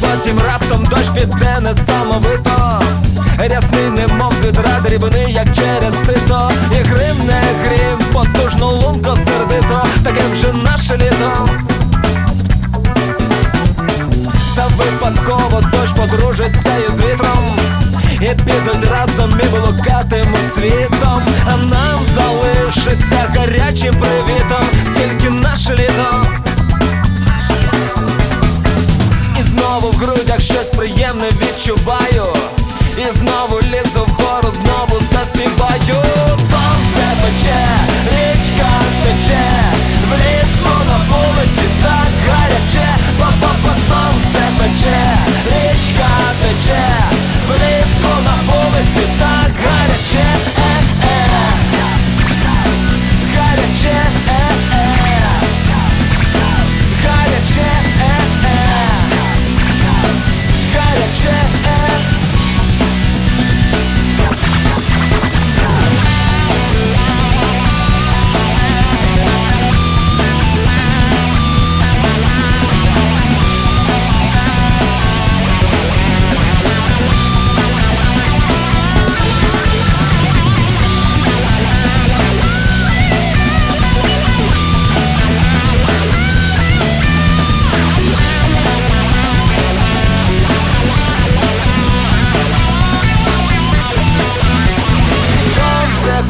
Потім раптом дощ піде несамовито Рясний, немов з відра дрібний, як через сито. І грим не грім, потужно лунко сердито, таке вже наше літо. Та випадково дощ подружиться із вітром. І підуть разом і блукатимуть знову в грудях щось приємне відчуваю. І знову лізу